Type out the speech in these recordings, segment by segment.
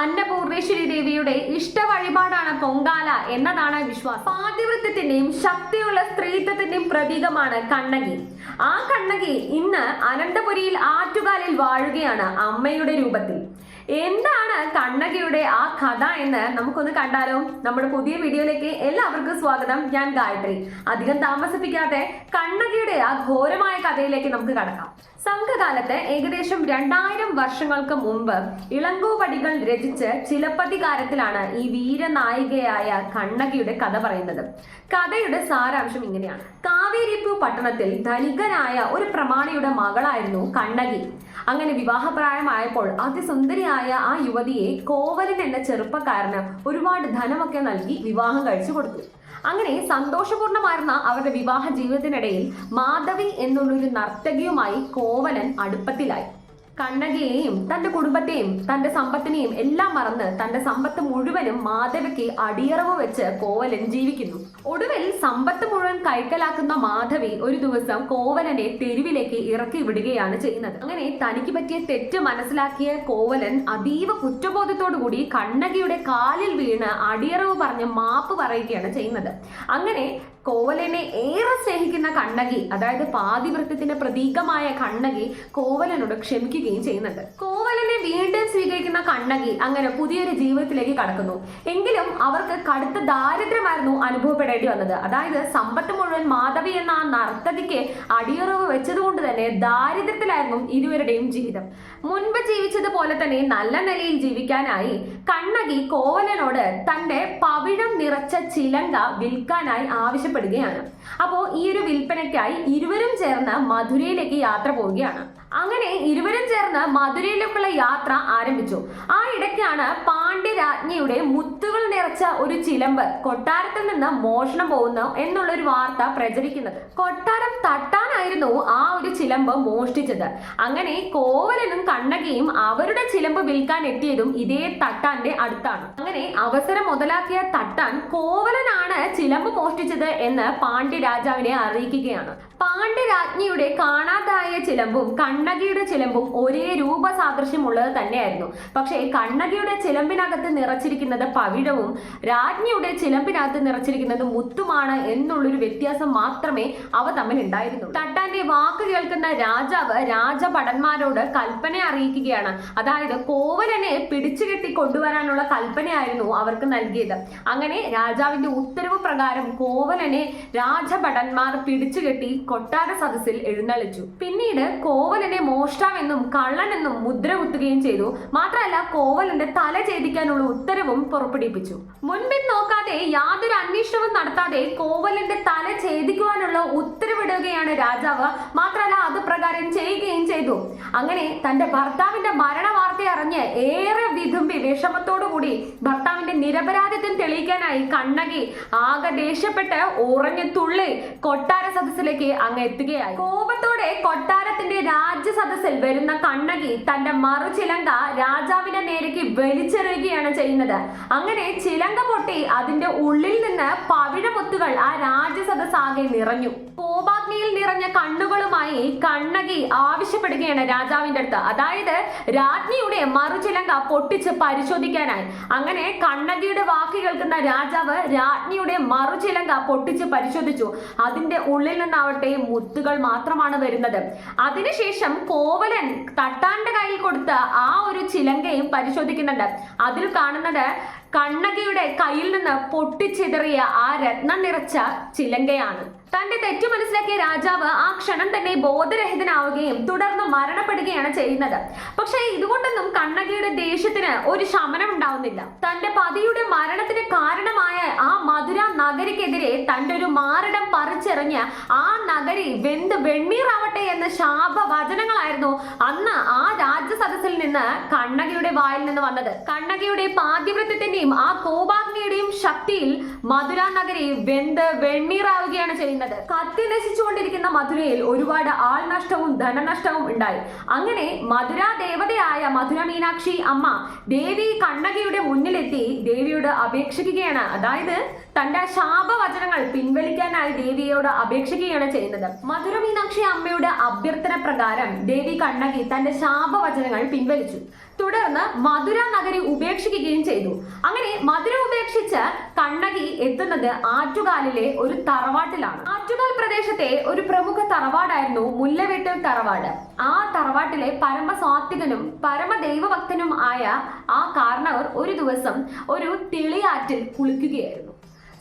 അന്നപൂർണേശ്വരി ദേവിയുടെ ഇഷ്ട വഴിപാടാണ് പൊങ്കാല എന്നതാണ് വിശ്വാസം. പാതിവൃത്യത്തിന്റെയും ശക്തിയുള്ള സ്ത്രീത്വത്തിന്റെയും പ്രതീകമാണ് കണ്ണകി. ആ കണ്ണകി ഇന്ന് അനന്തപുരിയിൽ ആറ്റുകാലിൽ വാഴുകയാണ് അമ്മയുടെ രൂപത്തിൽ. എന്താണ് കണ്ണകിയുടെ ആ കഥ എന്ന് നമുക്കൊന്ന് കണ്ടാലോ? നമ്മുടെ പുതിയ വീഡിയോയിലേക്ക് എല്ലാവർക്കും സ്വാഗതം. ഞാൻ ഗായത്രി. അധികം താമസിപ്പിക്കാതെ കണ്ണകിയുടെ ആ ഘോരമായ കഥയിലേക്ക് നമുക്ക് കടക്കാം. സംഘകാലത്ത് ഏകദേശം രണ്ടായിരം വർഷങ്ങൾക്ക് മുമ്പ് ഇളങ്കോപടികൾ രചിച്ച് ചിലപ്പതികാരത്തിലാണ് ഈ വീരനായികയായ കണ്ണകിയുടെ കഥ പറയുന്നത്. കഥയുടെ സാരാംശം ഇങ്ങനെയാണ്. കാവേരിപ്പു പട്ടണത്തിൽ ധനികനായ ഒരു പ്രമാണിയുടെ മകളായിരുന്നു കണ്ണകി. അങ്ങനെ വിവാഹപ്രായമായപ്പോൾ അതിസുന്ദരിയായ ആ യുവതിയെ കോവലൻ എന്ന ചെറുപ്പക്കാരന് ഒരുപാട് ധനമൊക്കെ നൽകി വിവാഹം കഴിച്ചു കൊടുത്തു. അങ്ങനെ സന്തോഷപൂർണമായിരുന്ന അവരുടെ വിവാഹ ജീവിതത്തിനിടയിൽ മാധവി എന്നുള്ളൊരു നർത്തകിയുമായി കോവലൻ അടുപ്പത്തിലായി. കണ്ണകിയെയും തന്റെ കുടുംബത്തെയും തന്റെ സമ്പത്തിനെയും എല്ലാം മറന്ന് തന്റെ സമ്പത്ത് മുഴുവനും മാധവിക്ക് അടിയറവ് വെച്ച് കോവലൻ ജീവിക്കുന്നു. ഒടുവിൽ സമ്പത്ത് മുഴുവൻ കൈക്കലാക്കുന്ന മാധവി ഒരു ദിവസം കോവലനെ തെരുവിലേക്ക് ഇറക്കി വിടുകയാണ് ചെയ്യുന്നത്. അങ്ങനെ തനിക്ക് പറ്റിയ തെറ്റ് മനസ്സിലാക്കിയ കോവലൻ അതീവ കുറ്റബോധത്തോടു കൂടി കണ്ണകിയുടെ കാലിൽ വീണ് അടിയറവ് പറഞ്ഞ് മാപ്പ് പറയുകയാണ് ചെയ്യുന്നത്. അങ്ങനെ കോവലനെ ഏറെ സ്നേഹിക്കുന്ന കണ്ണകി അതായത് പാതിവൃത്തത്തിന്റെ പ്രതീകമായ കണ്ണകി കോവലനോട് ക്ഷമിക്കുകയും ചെയ്യുന്നുണ്ട്. വീണ്ടും സ്വീകരിക്കുന്ന കണ്ണകി അങ്ങനെ പുതിയൊരു ജീവിതത്തിലേക്ക് കടക്കുന്നു. എങ്കിലും അവർക്ക് കടുത്ത ദാരിദ്ര്യമായിരുന്നു അനുഭവപ്പെടേണ്ടി വന്നത്. അതായത് സമ്പത്ത് മുഴുവൻ മാധവി എന്ന ആ നർത്തകിക്ക് അടിയുറവ് വെച്ചതുകൊണ്ട് തന്നെ ദാരിദ്ര്യത്തിലായിരുന്നു ഇരുവരുടെയും ജീവിതം. മുൻപ് ജീവിച്ചതുപോലെ തന്നെ നല്ല നിലയിൽ ജീവിക്കാനായി കണ്ണകി കോവലനോട് തന്റെ പവിഴം നിറച്ച ചിലങ്ക വിൽക്കാനായി ആവശ്യപ്പെടുകയാണ്. അപ്പോൾ ഈ ഒരു വിൽപ്പനയ്ക്കായി ഇരുവരും ചേർന്ന് മധുരയിലേക്ക് യാത്ര പോവുകയാണ്. അങ്ങനെ ഇരുവരും ചേർന്ന് മധുരയിലേക്കുള്ള യാത്ര ആരംഭിച്ചു. ആ ഇടയ്ക്കാണ് പാണ്ഡ്യരാജ്ഞിയുടെ മുത്തുകൾ നിറച്ച ഒരു ചിലമ്പ് കൊട്ടാരത്തിൽ നിന്ന് മോഷണം പോകുന്നു എന്നുള്ള ഒരു വാർത്ത പ്രചരിക്കുന്നത്. കൊട്ടാരം തട്ടാനായിരുന്നു ആ ഒരു ചിലമ്പ് മോഷ്ടിച്ചത്. അങ്ങനെ കോവലനും കണ്ണകയും അവരുടെ ചിലമ്പ് വിൽക്കാൻ എത്തിയതും ഇതേ തട്ടാന്റെ അടുത്താണ്. അങ്ങനെ അവസരം മുതലാക്കിയ തട്ടാൻ കോവലനാണ് ചിലമ്പ് മോഷ്ടിച്ചത് എന്ന് പാണ്ഡ്യ രാജാവിനെ അറിയിക്കുകയാണ്. പാണ്ഡ്യ രാജ്ഞിയുടെ കാണാതായ ചിലമ്പും കണ്ണകിയുടെ ചിലമ്പും ഒരേ രൂപസാദൃശ്യമുള്ളത് തന്നെയായിരുന്നു. പക്ഷേ കണ്ണകിയുടെ ചിലമ്പിനകത്ത് നിറച്ചിരിക്കുന്നത് പവിഴവും രാജ്ഞിയുടെ ചിലമ്പിനകത്ത് നിറച്ചിരിക്കുന്നത് മുത്തുമാണ് എന്നുള്ളൊരു വ്യത്യാസം മാത്രമേ അവ തമ്മിൽ ഉണ്ടായിരുന്നുള്ളൂ. തട്ടാന്റെ വാക്ക് കേൾക്കുന്ന രാജാവ് രാജഭടന്മാരോട് കൽപ്പന അറിയിക്കുകയാണ്. അതായത് കോവലനെ പിടിച്ചുകെട്ടി കൊണ്ടുവരാനുള്ള കൽപ്പനയായിരുന്നു അവർക്ക് നൽകിയത്. അങ്ങനെ രാജാവിന്റെ ഉത്തരവ് പ്രകാരം കോവലനെ രാജഭടന്മാർ പിടിച്ചുകെട്ടി കൊട്ടാര സദസ്സിൽ എഴുന്നള്ളിച്ചു. പിന്നീട് കോവലനെ മോഷ്ടാവെന്നും കള്ളനെന്നും മുദ്ര കുത്തുകയും ചെയ്തു. മാത്രമല്ല കോവലന്റെ തല ഛേദിക്കാനുള്ള ഉത്തരവും പുറപ്പെടുവിപ്പിച്ചു. മുൻപിൻ നോക്കാതെ യാതൊരു അന്വേഷണവും നടത്താതെ കോവലന്റെ തല ഛേദിക്കുവാനുള്ള ഉത്തരവിടുകയാണ് രാജാവ്. മാത്രമല്ല അത് ചെയ്തു. അങ്ങനെ തന്റെ ഭർത്താവിന്റെ മരണ വാർത്ത അറിഞ്ഞ് ഏറെ വിതുമ്പി വിഷമത്തോടു കൂടി ഭർത്താവിന്റെ നിരപരാധിത്വം തെളിയിക്കാനായി കണ്ണകി ആകെ ദേഷ്യപ്പെട്ട് ഉറഞ്ഞു തുള്ളി കൊട്ടാര സദസ്സിലേക്ക് അങ്ങ് എത്തുകയായി. കോപത്തോടെ കൊട്ടാരത്തിന്റെ രാജ്യസദസ്സിൽ വരുന്ന കണ്ണകി തന്റെ മറു ചിലങ്ക രാജാവിന്റെ നേരേക്ക് വലിച്ചെറിയുകയാണ് ചെയ്യുന്നത്. അങ്ങനെ ചിലങ്ക പൊട്ടി അതിന്റെ ഉള്ളിൽ നിന്ന് പവിഴമുത്തുകൾ ആ രാജ്യസദസ് ആകെ നിറഞ്ഞു. കോപാഗ്നിയിൽ നിറഞ്ഞ കണ്ണുകളുമായി കണ്ണകി ആവശ്യപ്പെടുകയാണ് രാജാവിന്റെ അടുത്ത്. അതായത് രാജ്ഞിയുടെ മറുചിലങ്ക പൊട്ടിച്ച് പരിശോധിക്കാനായി. അങ്ങനെ കണ്ണകിയുടെ വാക്ക് കേൾക്കുന്ന രാജാവ് രാജ്ഞിയുടെ മറുചിലങ്ക പൊട്ടിച്ച് പരിശോധിച്ചു. അതിന്റെ ഉള്ളിൽ നിന്നാവട്ടെ മുത്തുകൾ മാത്രമാണ് വരുന്നത്. അതിനുശേഷം കോവലൻ തട്ടാന്റെ കയ്യിൽ കൊടുത്ത ആ ഒരു ചിലങ്കയും പരിശോധിക്കുന്നുണ്ട്. അതിൽ കാണുന്നത് കണ്ണകിയുടെ കയ്യിൽ നിന്ന് പൊട്ടിച്ചെതറിയ ആ രത്നം നിറച്ച ചിലങ്കയാണ്. തന്റെ തെറ്റു മനസ്സിലാക്കിയ രാജാവ് ആ ക്ഷണം തന്നെ ബോധരഹിതനാവുകയും തുടർന്ന് മരണപ്പെടുകയാണ് ചെയ്യുന്നത്. പക്ഷേ ഇതുകൊണ്ടൊന്നും കണ്ണകിയുടെ ദേഷ്യത്തിന് ഒരു ശമനം ഉണ്ടാവുന്നില്ല തന്റെ പതിയുടെ മരണത്തിന് കാരണമായ ആ നഗരിക്കെതിരെ തന്റെ ഒരു മാരടം പറിച്ചെറിഞ്ഞ് ആ നഗരി വെന്ത് വെണ്ണീറാവട്ടെ എന്ന ശാപവചനങ്ങളായിരുന്നു അന്ന് ആ രാജ്യസദസ്സിൽ നിന്ന് കണ്ണകിയുടെ വായിൽ നിന്ന് വന്നത്. കണ്ണകിയുടെ പാതിവൃത്തത്തിന്റെയും ആ കോപാഗ്നിയുടെയും ശക്തിയിൽ മധുര നഗരി വെന്ത് വെണ്ണീറാവുകയാണ് ചെയ്യുന്നത്. കത്തി നശിച്ചുകൊണ്ടിരിക്കുന്ന മധുരയിൽ ഒരുപാട് ആൾനഷ്ടവും ധനനഷ്ടവും ഉണ്ടായി. അങ്ങനെ മധുര ദേവതയായ മധുര മീനാക്ഷി അമ്മ ദേവി കണ്ണകിയുടെ മുന്നിലെത്തി ദേവിയോട് അപേക്ഷിക്കുകയാണ്. അതായത് തന്റെ ശാപവചനങ്ങൾ പിൻവലിക്കാനായി ദേവിയോട് അപേക്ഷിക്കുകയാണ് ചെയ്യുന്നത്. മധുര മീനാക്ഷി അമ്മയുടെ അഭ്യർത്ഥന പ്രകാരം ദേവി കണ്ണകി തന്റെ ശാപവചനങ്ങൾ പിൻവലിച്ചു. തുടർന്ന് മധുര നഗരി ഉപേക്ഷിക്കുകയും ചെയ്തു. അങ്ങനെ മധുര ഉപേക്ഷിച്ച് കണ്ണകി എത്തുന്നത് ആറ്റുകാലിലെ ഒരു തറവാട്ടിലാണ്. ആറ്റുകാൽ പ്രദേശത്തെ ഒരു പ്രമുഖ തറവാടായിരുന്നു മുല്ലവെട്ടൽ തറവാട്. ആ തറവാട്ടിലെ പരമസ്വാത്വികനും പരമദൈവഭക്തനും ആയ ആ കാരണവർ ഒരു ദിവസം ഒരു തെളിയാറ്റിൽ കുളിക്കുകയായിരുന്നു.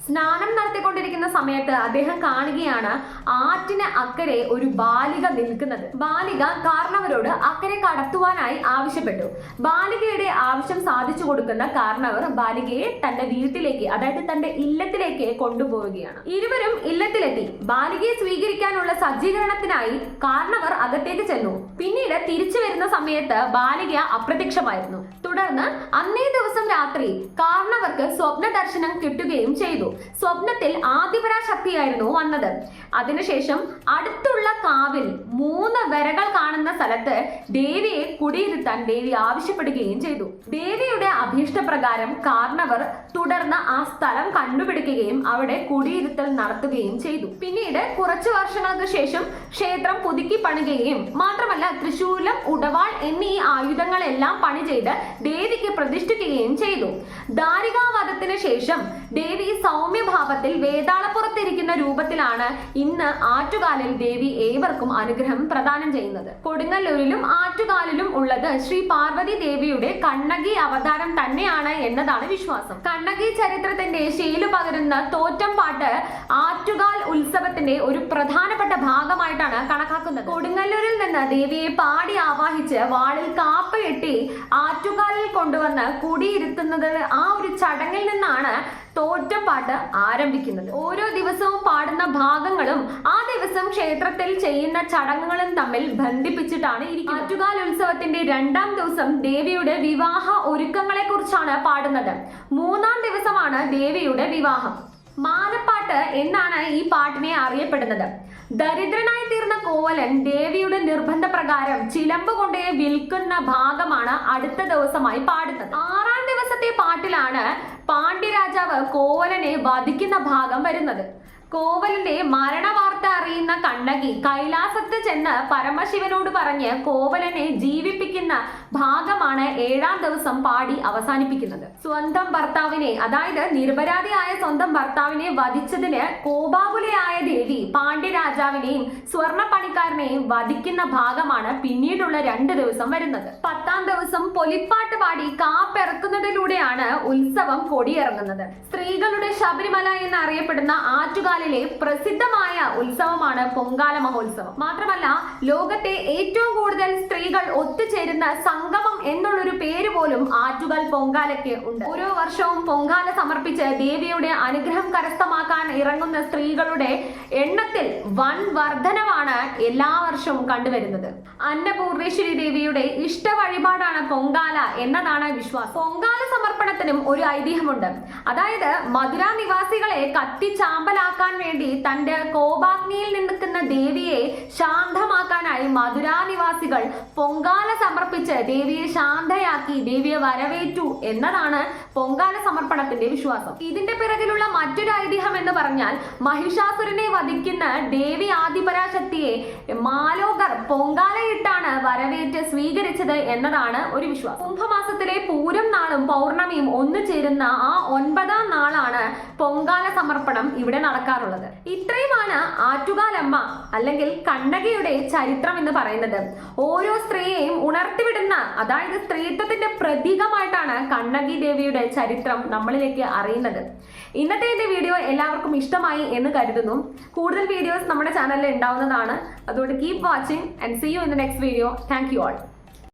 സ്നാനം നടത്തിക്കൊണ്ടിരിക്കുന്ന സമയത്ത് അദ്ദേഹം കാണുകയാണ് ആറ്റിന് അക്കരെ ഒരു ബാലിക നിൽക്കുന്നത്. ബാലിക കാർണവരോട് അക്കരെ കടത്തുവാനായി ആവശ്യപ്പെട്ടു. ബാലികയുടെ ആവശ്യം സാധിച്ചു കൊടുക്കുന്ന കാർണവർ ബാലികയെ തന്റെ വീട്ടിലേക്ക് അതായത് തന്റെ ഇല്ലത്തിലേക്ക് കൊണ്ടുപോവുകയാണ്. ഇരുവരും ഇല്ലത്തിലെത്തി. ബാലികയെ സ്വീകരിക്കാനുള്ള സജ്ജീകരണത്തിനായി കാർണവർ അകത്തേക്ക് ചെന്നു. പിന്നീട് തിരിച്ചു വരുന്ന സമയത്ത് ബാലിക അപ്രത്യക്ഷമായിരുന്നു. തുടർന്ന് അന്നേ ദിവസം രാത്രി കാർണവർക്ക് സ്വപ്ന ദർശനം കിട്ടുകയും ചെയ്തു. സ്വപ്നത്തിൽ ആദിപരാശക്തിയായിരുന്നു വന്നത്. അതിനുശേഷം അടുത്തുള്ള കാവിൽ മൂന്ന് വരകൾ കാണുന്ന സ്ഥലത്ത് ദേവിയെ കുടിയിരുത്താൻ ദേവി ആവശ്യപ്പെടുകയും ചെയ്തു. ദേവിയുടെ അഭീഷ്ടപ്രകാരം കാർണവർ തുടർന്ന് ആ സ്ഥലം കണ്ടുപിടിക്കുകയും അവിടെ കുടിയിരുത്തൽ നടത്തുകയും ചെയ്തു. പിന്നീട് കുറച്ചു വർഷങ്ങൾക്ക് ശേഷം ക്ഷേത്രം പുതുക്കി പണിയുകയും മാത്രമല്ല തൃശൂലം ഉടവാൾ എന്നീ ആയുധങ്ങളെല്ലാം പണി ചെയ്ത് ദേവിക്ക് പ്രതിഷ്ഠിക്കുകയും ചെയ്തു. ദാരികാവധത്തിന് ശേഷം ദേവി സൗമ്യഭാവത്തിൽ വേതാളപ്പുറത്തിരിക്കുന്ന രൂപത്തിലാണ് ഇന്ന് ആറ്റുകാലിൽ ദേവി ഏവർക്കും അനുഗ്രഹം പ്രദാനം ചെയ്യുന്നത്. കൊടുങ്ങല്ലൂരിലും ആറ്റുകാലിലും ഉള്ളത് ശ്രീ പാർവതി ദേവിയുടെ കണ്ണകി അവതാരം തന്നെയാണ് എന്നതാണ് വിശ്വാസം. കണ്ണകി ചരിത്രത്തിന്റെ ശീലു പകരുന്ന തോറ്റം പാട്ട് ആറ്റുകാൽ ഉത്സവത്തിന്റെ ഒരു പ്രധാനപ്പെട്ട ഭാഗമായിട്ടാണ് കണക്കാക്കുന്നത്. കൊടുങ്ങല്ലൂരിൽ നിന്ന് ദേവിയെ പാടി ആവാഹിച്ച് വാളിൽ കാപ്പയെട്ടി ആറ്റുകാലിൽ കൊണ്ടുവന്ന് കുടിയിരുത്തുന്നത് ആ ഒരു ചടങ്ങിൽ നിന്നാണ് തോറ്റപ്പാട്ട് ആരംഭിക്കുന്നത്. ഓരോ ദിവസവും പാടുന്ന ഭാഗങ്ങളും ആ ദിവസം ക്ഷേത്രത്തിൽ ചെയ്യുന്ന ചടങ്ങുകളും തമ്മിൽ ബന്ധിപ്പിച്ചിട്ടാണ് ഇരിക്കുന്നത്. ആറ്റുകാൽ ഉത്സവത്തിന്റെ രണ്ടാം ദിവസം ദേവിയുടെ വിവാഹ ഒരുക്കങ്ങളെ കുറിച്ചാണ് പാടുന്നത്. മൂന്നാം ദിവസമാണ് ദേവിയുടെ വിവാഹം. മാനപ്പാട്ട് എന്നാണ് ഈ പാട്ടിനെ അറിയപ്പെടുന്നത്. ദരിദ്രനായി തീർന്ന കോവലൻ ദേവിയുടെ നിർബന്ധ പ്രകാരം ചിലമ്പ് കൊണ്ടേ വിൽക്കുന്ന ഭാഗമാണ് അടുത്ത ദിവസമായി പാടുന്നത്. ആറാം ദിവസത്തെ പാട്ടിലാണ് പാണ്ഡ്യരാജാവ് കോവലനെ വധിക്കുന്ന ഭാഗം വരുന്നത്. കോവലന്റെ മരണവാർത്ത അറിയുന്ന കണ്ണകി കൈലാസത്ത് ചെന്ന് പരമശിവനോട് പറഞ്ഞ് കോവലനെ ജീവിപ്പിക്കുന്ന ഭാഗമാണ് ഏഴാം ദിവസം പാടി അവസാനിപ്പിക്കുന്നത്. സ്വന്തം ഭർത്താവിനെ അതായത് നിരപരാധിയായ സ്വന്തം ഭർത്താവിനെ വധിച്ചതിന് കോപാകുലയായ ദേവി പാണ്ഡ്യരാജാവിനെയും സ്വർണപ്പണിക്കാരനെയും വധിക്കുന്ന ഭാഗമാണ് പിന്നീടുള്ള രണ്ട് ദിവസം വരുന്നത്. പത്താം ദിവസം പൊലിപ്പാട്ട് പാടി കാപ്പിറക്കുന്നതിലൂടെയാണ് ഉത്സവം കൊടിയിറങ്ങുന്നത്. സ്ത്രീകളുടെ ശബരിമല എന്ന് അറിയപ്പെടുന്ന ആറ്റുകാലിലെ പ്രസിദ്ധമായ ഉത്സവമാണ് പൊങ്കാല മഹോത്സവം. മാത്രമല്ല ലോകത്തെ ഏറ്റവും കൂടുതൽ സ്ത്രീകൾ ഒത്തുചേരുന്ന സംഗമം എന്നുള്ളൊരു പേര് പോലും ആറ്റുകാൽ പൊങ്കാലയ്ക്ക് ഉണ്ട്. ഓരോ വർഷവും പൊങ്കാല സമർപ്പിച്ച് ദേവിയുടെ അനുഗ്രഹം കരസ്ഥമാക്കാൻ ഇറങ്ങുന്ന സ്ത്രീകളുടെ എണ്ണത്തിൽ വൻ വർധനവാണ് എല്ലാ വർഷവും കണ്ടുവരുന്നത്. അന്നപൂർണേശ്വരി ദേവിയുടെ ഇഷ്ട വഴിപാടാണ് പൊങ്കാല എന്നതാണ് വിശ്വാസം. പൊങ്കാല സമർപ്പണത്തിനും ഒരു ഐതിഹ്യമുണ്ട്. അതായത് മധുര നിവാസികളെ കത്തിച്ചാമ്പലാക്കാൻ വേണ്ടി തന്റെ കോപാഗ്നിയിൽ നിൽക്കുന്ന ദേവിയെ ശാന്തമാക്കാനായി മധുര നിവാസികൾ പൊങ്കാല സമർപ്പിച്ച് ദേവിയെ ശാന്തയാക്കി ദേവിയെ വരവേറ്റു എന്നതാണ് പൊങ്കാല സമർപ്പണത്തിന്റെ വിശ്വാസം. ഇതിന്റെ പിറകിലുള്ള മറ്റൊരു ഐതിഹ്യം എന്ന് പറഞ്ഞാൽ മഹിഷാസുരനെ വധിക്കുന്ന ദേവി ആദിപരാശക്തിയെ മാലോകർ പൊങ്കാലയിട്ടാണ് വരവേറ്റ് സ്വീകരിച്ചത് എന്നതാണ് ഒരു വിശ്വാസം. കുംഭമാസത്തിലെ പൂരം നാളും പൗർണമിയും ഒന്നു ചേരുന്ന ആ ഒൻപതാം നാളാണ് പൊങ്കാല സമർപ്പണം ഇവിടെ നടക്കാറുള്ളത്. ഇത്രയുമാണ് ആറ്റുകാലമ്മ അല്ലെങ്കിൽ കണ്ണകയുടെ ചരിത്രം എന്ന് പറയുന്നത്. ഓരോ സ്ത്രീയെയും ഉണർത്തിവിടുന്ന അതായത് സ്ത്രീത്വത്തിന്റെ പ്രതീകമായിട്ടാണ് കണ്ണകി ദേവിയുടെ ചരിത്രം നമ്മളിലേക്ക് അറിയുന്നത്. ഇന്നത്തെ എന്റെ വീഡിയോ എല്ലാവർക്കും ഇഷ്ടമായി എന്ന് കരുതുന്നു. കൂടുതൽ വീഡിയോസ് നമ്മുടെ ചാനലിൽ ഉണ്ടാവുന്നതാണ്. അതുകൊണ്ട് keep watching and see you in the next video. Thank you all.